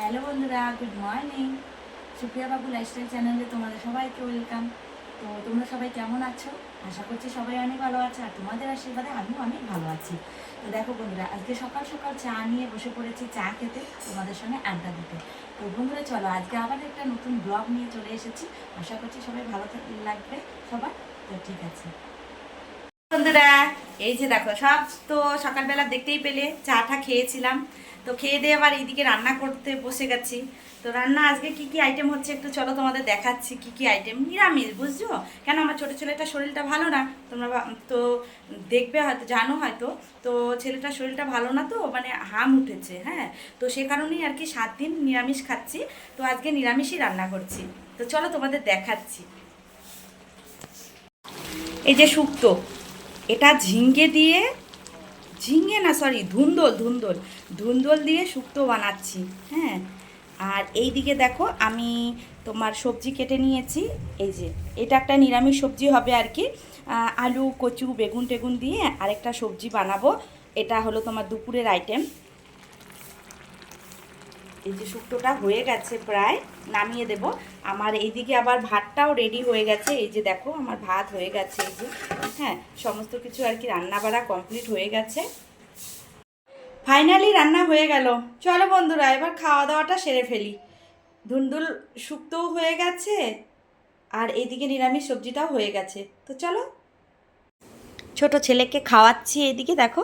Hello বন্ধুরা good morning Supriya বাবু lifestyle চ্যানেলে তোমাদের সবাইকে ওয়েলকাম তো তোমরা সবাই কেমন আছো? আশা করছি সবাই অনেক ভালো আছে আর তোমাদের আশীর্বাদে আমিও অনেক ভালো আছি। তো দেখো বন্ধুরা, আজকে সকাল সকাল চা নিয়ে বসে পড়েছি চা খেতে, তোমাদের সঙ্গে আড্ডা দিতে। তো বন্ধুরা, চলো আজকে আবার একটা নতুন ব্লগ নিয়ে চলে এসেছি। আশা করছি সবাই ভালো লাগবে সবার। তো ঠিক আছে। বন্ধুরা, এই যে দেখো, সব তো সকালবেলা দেখতেই পেলে, চাটা খেয়েছিলাম। তো খেয়ে দিয়ে আবার এইদিকে রান্না করতে বসে গেছি। তো রান্না আজকে কি কি আইটেম হচ্ছে একটু চলো তোমাদের দেখাচ্ছি, কি কি আইটেম নিরামিষ, বুঝছ? কেন আমার ছোটো ছেলেটার শরীরটা ভালো না? তোমরা তো দেখবে হয়তো, জানো হয়তো। তো ছেলেটার শরীরটা ভালো না তো মানে হাম উঠেছে হ্যাঁ? তো সে কারণেই আর কি সাত দিন নিরামিষ খাচ্ছি। তো আজকে নিরামিষই রান্না করছি। তো চলো তোমাদের দেখাচ্ছি। এই যে শুক্তো এটা ঝিঙ্গে দিয়ে, ঝিঙ্গে না সরি ধুন্দল ধুন্দল ধুন্দল দিয়ে শুক্তো বানাচ্ছি হ্যাঁ? আর এই দিকে দেখো, আমি তোমার সবজি কেটে নিয়েছি, এই যে, এটা একটা নিরামিষ সবজি হবে আর কি। আলু, কচু, বেগুন, টেগুন দিয়ে আরেকটা সবজি বানাবো, এটা হলো তোমার দুপুরের আইটেম এই যে শুক্তোটা হয়ে গেছে প্রায়, নামিয়ে দেব। আমার এইদিকে আবার ভাতটাও রেডি হয়ে গেছে। এই যে দেখো, আমার ভাত হয়ে গেছে। এই যে হ্যাঁ সমস্ত কিছু আর কি রান্না বাড়া কমপ্লিট হয়ে গেছে। ফাইনালি রান্না হয়ে গেল। চলো বন্ধুরা, এবার খাওয়া দাওয়াটা সেরে ফেলি। ধুন্দুল শুক্তও হয়ে গেছে, আর এইদিকে নিরামিষ সবজিটাও হয়ে গেছে। তো চলো, ছোট ছেলেকে খাওয়াচ্ছি এইদিকে, দেখো।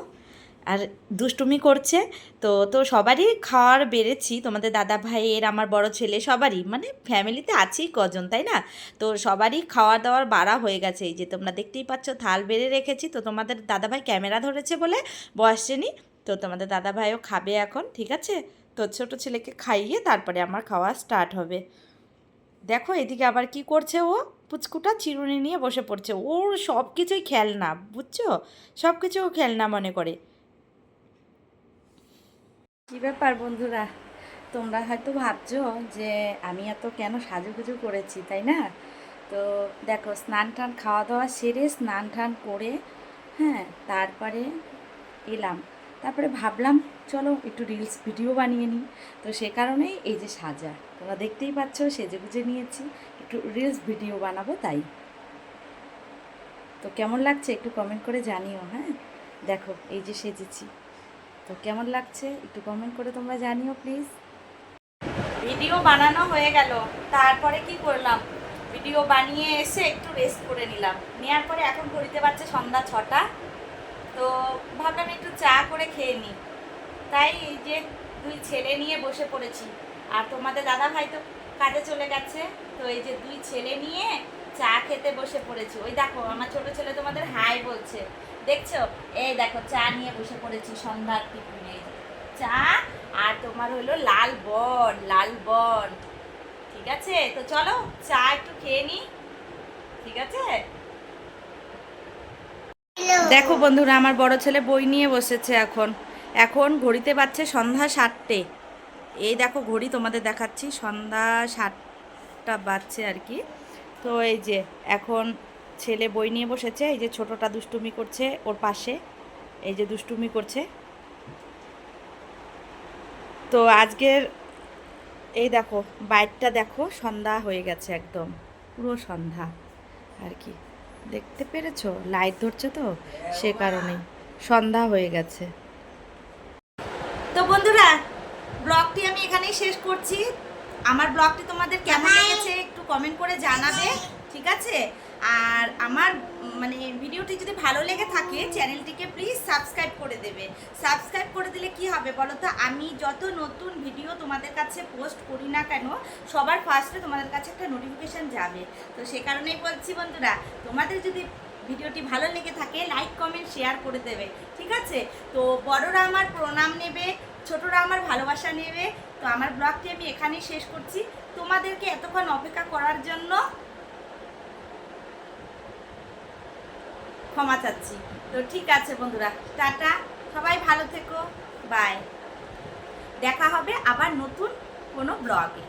আর দুষ্টুমি করছে। তো তো সবারই খাওয়ার বেড়েছি। তোমাদের দাদা ভাইয়ের, আমার বড় ছেলে, সবারই। মানে ফ্যামিলিতে আছেই কজন, তাই না? তো সবারই খাওয়া দাওয়ার বাড়া হয়ে গেছে। এই যে তোমরা দেখতেই পাচ্ছ, থাল বেড়ে রেখেছি। তো তোমাদের দাদা ভাই ক্যামেরা ধরেছে বলে বসছেনি তো তোমাদের দাদা ভাইও খাবে এখন, ঠিক আছে? তো ছোটো ছেলেকে খাইয়ে তারপরে আমার খাওয়া স্টার্ট হবে। দেখো, এদিকে আবার কি করছে ও? পুচকুটা চিরুনি নিয়ে বসে পড়ছে। ওর সব কিছুই খেলনা, বুঝছ? সব কিছু খেলনা মনে করে। কী ব্যাপার বন্ধুরা? তোমরা হয়তো ভাবছ যে আমি এত কেন সাজুগুজু করেছি, তাই না? তো দেখো, স্নান টান খাওয়া দাওয়া সেরে স্নান টান করে হ্যাঁ তারপরে এলাম। তারপরে ভাবলাম, চলো একটু রিলস ভিডিও বানিয়ে নিই। তো সে কারণেই এই যে সাজা। তোমরা দেখতেই পাচ্ছ সেজে গুজে নিয়েছি, একটু রিলস ভিডিও বানাবো, তাই। তো কেমন লাগছে একটু কমেন্ট করে জানিও হ্যাঁ? দেখো, এই যে সেজেছি। তো কেমন লাগছে? একটু কমেন্ট করে তোমরা জানিও প্লিজ ভিডিও বানানো হয়ে গেল। তারপরে কি করলাম? ভিডিও বানিয়ে এসে একটু রেস্ট করে নিলাম। নেওয়ার পরে এখন ঘড়িতে পারছে সন্ধ্যা ছটা। তো ভাবলাম একটু চা করে খেয়ে নিই। তাই যে দুই ছেলে নিয়ে বসে পড়েছি। আর তোমাদের দাদা ভাই তো কাজে চলে গেছে। তো এই যে দুই ছেলে নিয়ে চা খেতে বসে পড়েছি। ওই দেখো, আমার ছোট ছেলে তোমাদের হাই বলছে। দেখছ? এই দেখো চা নিয়ে বসে পড়েছি সন্ধ্যার টিফিনে। চা আর তোমার হলো লাল বন লাল বন। ঠিক আছে? তো চলো চা একটু খেয়ে নি। ঠিক আছে? দেখো বন্ধুরা আমার বড় ছেলে বই নিয়ে বসেছে এখন। এখন ঘড়িতে বাজছে সন্ধ্যা সাতটে। এই দেখো ঘড়ি তোমাদের দেখাচ্ছি সন্ধ্যা সাতটা বাজছে আর কি। তো এই যে এখন ছেলে বই নিয়ে বসেছে এই যে ছোটটা দুষ্টুমি করছে ওর পাশে এই যে দুষ্টুমি করছে। তো আজকের এই দেখো বাইকটা দেখো সন্ধ্যা হয়ে গেছে একদম পুরো সন্ধ্যা। আর কি দেখতে পেরেছ? লাইট ধরছে তো সে কারণেই সন্ধ্যা হয়ে গেছে। তো বন্ধুরা ব্লগটি আমি এখানেই শেষ করছি। আমার ব্লগটি তোমাদের কেমন লেগেছে একটু কমেন্ট করে জানাবে ঠিক আছে? আর আমার মানে ভিডিওটি যদি ভালো লেগে থাকে, চ্যানেলটিকে প্লিজ সাবস্ক্রাইব করে দেবে। সাবস্ক্রাইব করে দিলে কি হবে বলো তো? আমি যত নতুন ভিডিও তোমাদের কাছে পোস্ট করি না কেন, সবার ফার্স্টে তোমাদের কাছে একটা নোটিফিকেশান যাবে। তো সে কারণেই বলছি বন্ধুরা, তোমাদের যদি ভিডিওটি ভালো লেগে থাকে লাইক কমেন্ট শেয়ার করে দেবে, ঠিক আছে? তো বড়রা আমার প্রণাম নেবে, ছোটরা আমার ভালোবাসা নেবে। তো আমার ব্লগটি আমি এখানেই শেষ করছি। তোমাদেরকে এতক্ষণ অপেক্ষা করার জন্য ক্ষমা চাচ্ছি। তো ঠিক আছে বন্ধুরা, টাটা। সবাই ভালো থেকো। বাই দেখা হবে আবার নতুন কোনো ব্লগে।